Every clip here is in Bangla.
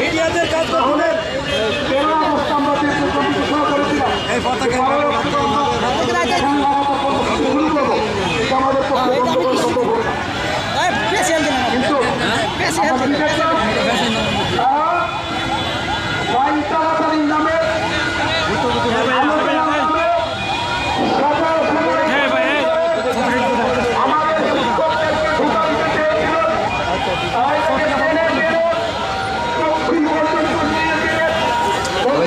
মিডিয়াদের কাজ করুন কেন অবস্থা আমরা যে ঘোষণা করেছিলাম এই পতাকা শুরু করব এটা আমাদের পক্ষে গন্তব্য হবে না। কিন্তু আমরা কি দেখলাম? তারা আইন তাড়াতাড়ির নামে আলোচনার নামে সকাল সকালে আমাদের শিক্ষকদেরকে ঢুকাইতে চেয়েছিল। তাই তাকে টেনে টেনে দক্ষিণ পর্যন্ত নিয়ে গিয়ে ওই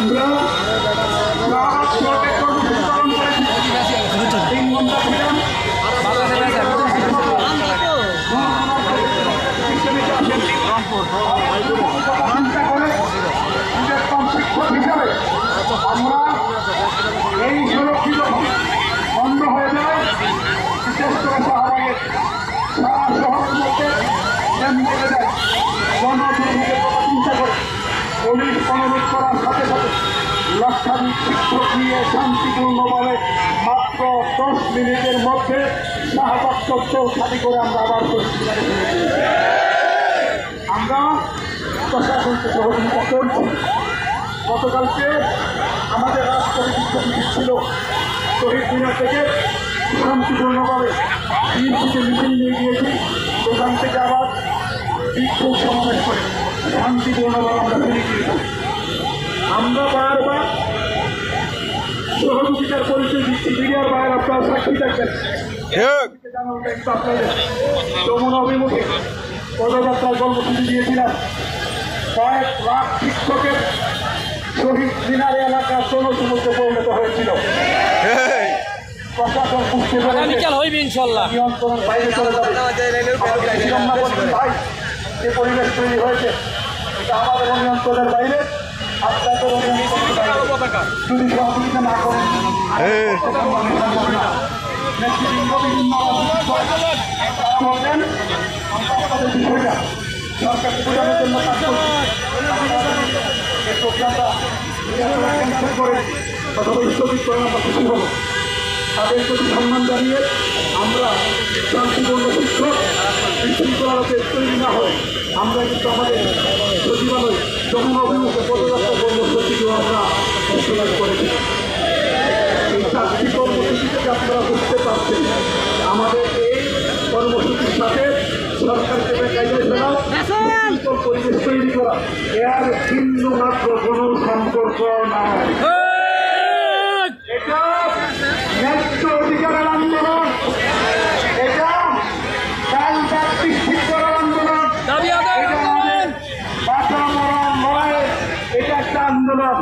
আমরা করার সাথে সাথে লক্ষাধিক শিক্ষক নিয়ে শান্তিপূর্ণভাবে মাত্র দশ মিনিটের মধ্যে শাহবাগ চত্বর খালি করে আমরা আবার আমরা প্রশাসনকে সহযোগিতা করছি, গতকালকে আমাদের রাষ্ট্রপতি বিক্ষোভ ছিল শহীদ মিনার থেকে শান্তিপূর্ণভাবে বিএনপিকে মিছিল নিয়ে গিয়েছি ওখান থেকে আবার বিক্ষোভ সমাবেশ করে শান্তিপূর্ণভাবে আমরা ফিরে গিয়েছি। আমরা বারবার সহযোগিতার পরিচয় দিচ্ছি মিডিয়ার বাইরে আপনারা সাক্ষী থাকবেন। যমুনা অভিমুখে পদযাত্রার কর্মসূচি দিয়েছিলাম। কয়েক লাখ শিক্ষকের শহীদ মিনার এলাকার জনসমুদ্রে পরিণত হয়েছিল। প্রশাসন বুঝতে ইনশাল্লাহ। নিয়ন্ত্রণের বাইরে চলে যাবে। যে পরিবেশ তৈরি হয়েছে এটা আমাদের নিয়ন্ত্রণের বাইরে। যদি সহযোগিতা না করেন বিষয়টা সরকারকে বোঝানোর জন্য কাজ করে অথবা স্থগিত করে আমরা খুশি হব তাদের প্রতি সম্মান জানিয়ে আমরা শান্তিপূর্ণ শিক্ষক বিশৃঙ্খলাতে তৈরি না হয়। আমরা কিন্তু আমাদের সচিবালয় যমুনা অভিমুখে পদযাত্রা কর্মসূচিকেও আমরা ঘোষণা করেছি এই থেকে আমাদের এই কর্মসূচির সাথে সরকারকে পরিবেশ তৈরি করা এর বিন্দু মাত্র কোনো সম্পর্ক নাই আন্দোলন